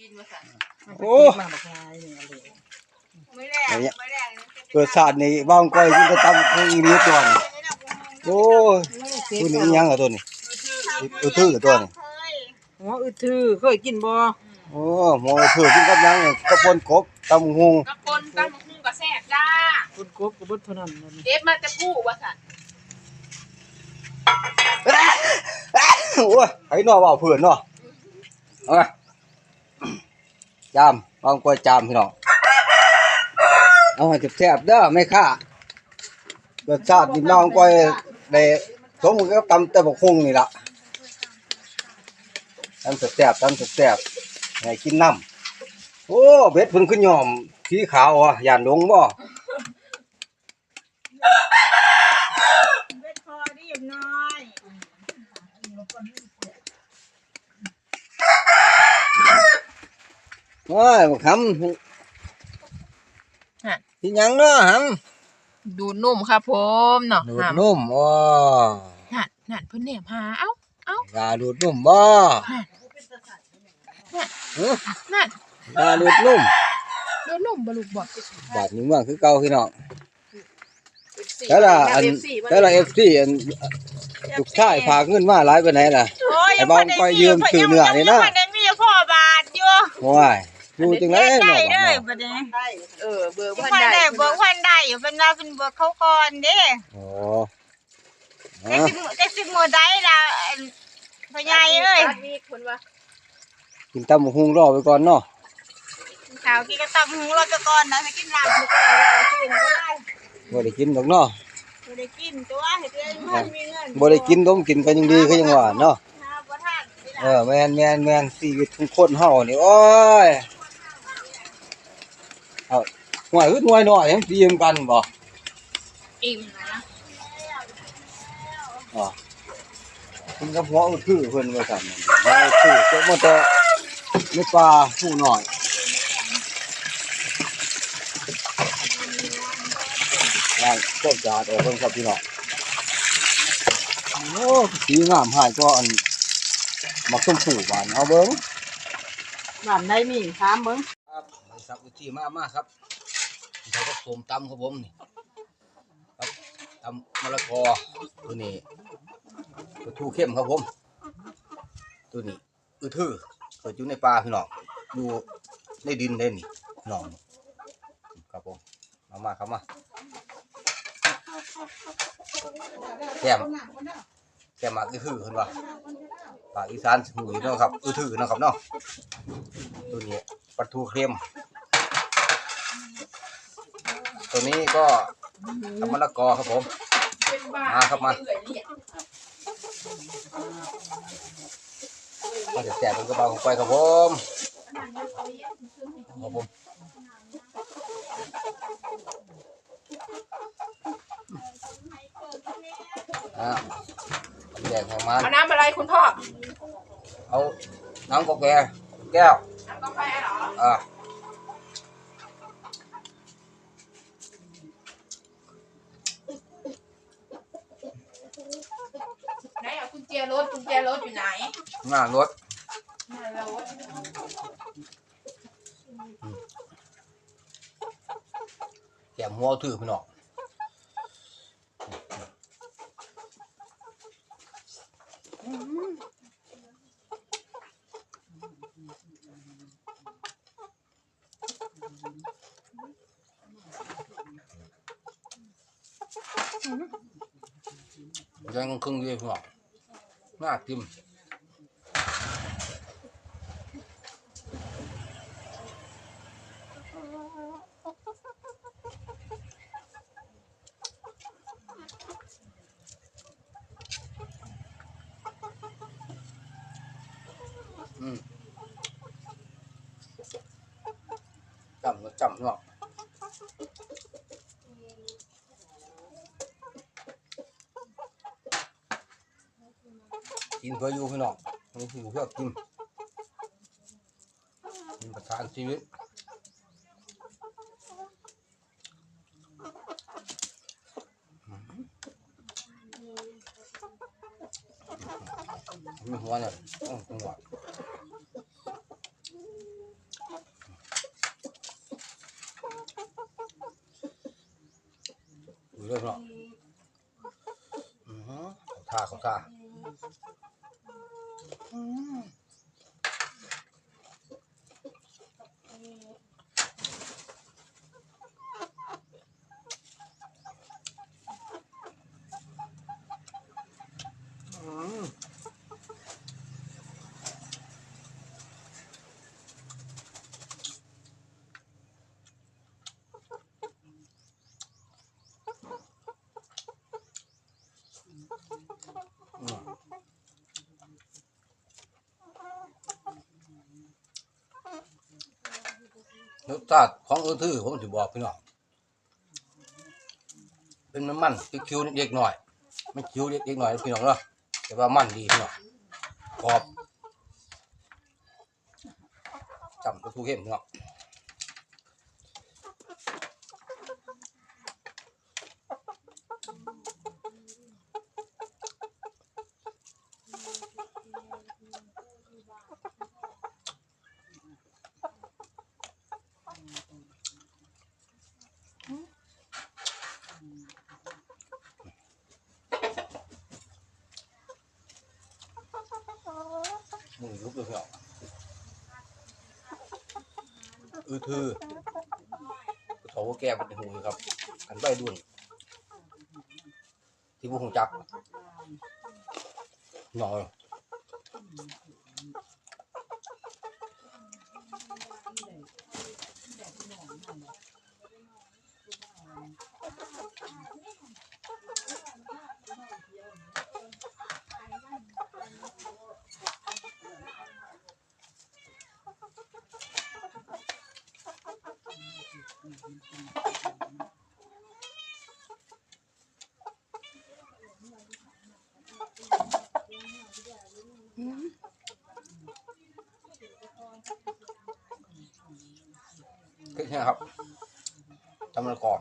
กินมาสั่นโอ้มาบักลายนี่อะไรไม่แรกไม่แรกเกิดศาสตร์นี่บางก้อยกินก็ตำคืออีนี้ตัวนี่โอ้ยตัวนี้อิหยังเหรอตัวนี้อือถือตัวนี้หัวอึดถือเคยกินบ่โอ้หมอถือกินกับหยังเนี่ยกระปนกบตำหุงกระปนตั้งหุ้งกับแซ่บจ้าคนกบก็บ่เท่านั้นนั่นเด็บมาจะพูดว่าสั่นโอ้ยไอ้นอเว่าเพื่อนเนาะเอาไง จามบางก้อยจามพี่น้องเอาให้แซ่บๆเด้อไม่ค่าเกิดชาติกินบางก้อยได้สมกับตำแต่บกหุงนี่ล่ะตำแซ่บๆตำแซ่บๆให้กินน้ำโอ้เบ็ดเพิ่นขึ้นยอมสีขาวอะย่านหลงบ่เบ็ดพอได้อย่างน้อย โอ้ยบักหำที่ยังเนาะหดูนุ่มครับผมเนาะำดูดนุ่มว้านั่นนั่นเพิ่นแหนมหาเอ้า ยาดูดนุ่มบ่นั่นยาดูดนุ่มดูนุ่มบลูกบอกบาดนี้เมืองคือเก่าพี่น้องแต่ละอันแต่ละ FC อันลูกชายฝากเงินมาหลายปานไหนล่ะโอ้ยไอ้บางก้อยยืมซื้อเนื้อนี่นะยังบ่ได้มีพ่อบาทอยู่โอ้ย อยู่จังได๋ได้เนาะเลยบัดนี้เออเบอร์พัพันนได้ได้เบิกพันได้อยู่เป็นว่าเป็นเบิกเขาก่อนเด้โอ้แต่อะสิแต่สิมื้อใดล่ะอันพ่อใหญ่เอ้ยมีคนว่ากินตำบักหุงรอไปก่อนเนาะสาวกินก็ตำหูเราจะก่อนนะถ้ากินลาบมันก็ได้กินก็ได้บ่ได้กินดอกเนาะบ่ได้กินตัวเฮ็ดเองมันมีเงินบ่ได้กินต้มกินก็ยังดีคือยังว่าเนาะหาบ่ทันนี่เอล่ะอแม่นแม่นแม่นชีวิตของคนเฮานี่โอ้ยเอา หน่วยคือหน่วยน้อยยังตีมกันบ่อิ่มนะอ๋อคุณกับหัวอุดคือเพิ่นว่าซั่นหัวอุดคือเจ้ามันจะในป่าผู้น้อยย่างต้นจาดออกเบิ่งครับพี่น้องโอ้สีงามหายก็อันมักส้มผูหวานเอาเบิ่งบ้านใดมีถามเบิ่งครับไป สับวิธีมากมากครับเขาก็สมตำครับผมนี่ครับตำมะละกอตัวนี้ตัวทูเข้มครับผม ตัวนี้อือทื่อเกิดอยู่ในป่าพี่น้องอยู่ในดินเด่นนี่น้องครับผมมามาครับมาแก้มแก้มมากอือทื่อเห็นป่ะปาอีสานหูยเนาะครับอือทื่อเนาะครับเนาะตัวนี้ปลาทูเค็ม ตัวนี้ก็ตำมะละกอครับผม มาครับมาก็จะแจกเป็นกระเป๋าของไปครับผมครับผมอ่าแจกของมันเอาน้ำอะไรคุณพ่อ เอาน้ำกาแฟแก้ว น้ำกาแฟเหรออ่า ไหนเอากุญ แจรถกุญแจรถอยู่ไหนงานรถหน้ารถแก้มหัวถือพี่น้องยังครึ่งเดียวพี่น้อง น่ากินอืมจำก็จำเนาะ กินเพื่ออยู่พี่น้องมันอยู่เพื่อกินกินประทานชีวิตม่หัวเนี่ยต้องหัวอยู่เรื่อยๆอือฮึท่าขอท่า อื รสชาติของเออทื่อผมจะบอกพี่น้องเป็นมันมันๆคิ้วเล็กหน่อย มันคิ้วเล็กๆหน่อยพี่น้องเนาะแต่ว่ามันดีพี่น้องกรอบจำกระทูเข้มพี่น้อง มึงลุกเลยเหรออือทือเขาแก้เป็นหูครับอันใบดุนที่บุหงจักหน่อย ขึ้นใช่ครับจำมันก่อน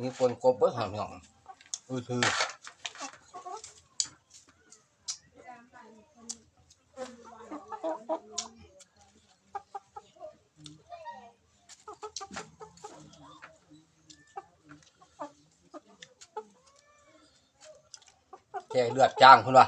นี่คนกบเบิ้ลหางพี่น้องอือทือแกเลือดจ้างคุณวะ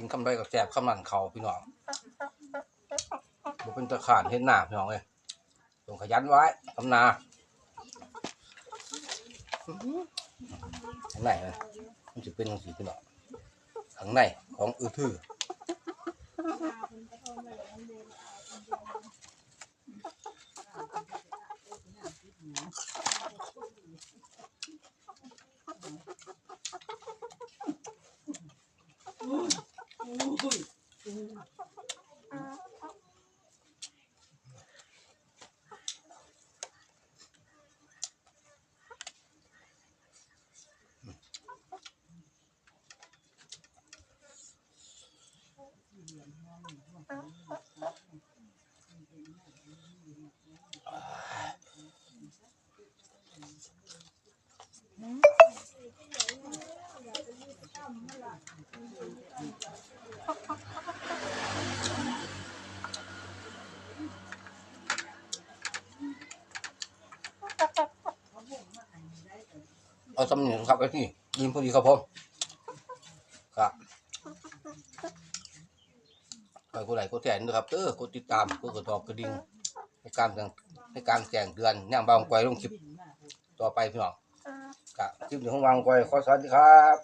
กินคำใดกับแสบคำนั้นเขาพี่น้องบ่เป็นตะขานเห็นหน้าพี่น้องเลยต้องขยันไว้ทำนาข้างในนะมันจะเป็นสีพี่น้องข้างในของอือทือ Uh, เอาสำเนียงครับไอ้ที่ยินพอดีครับผมครับใครกดไลกดแชร์นะครับเออกดติดตามกดกระดอกกระดิ่งในการแจ้งในการแจ้งเตือนเนี่ยบางไกวลงคลิปต่อไปพี่น้องครับคลิปนี้ของวางไกวขอสวัสดีครับ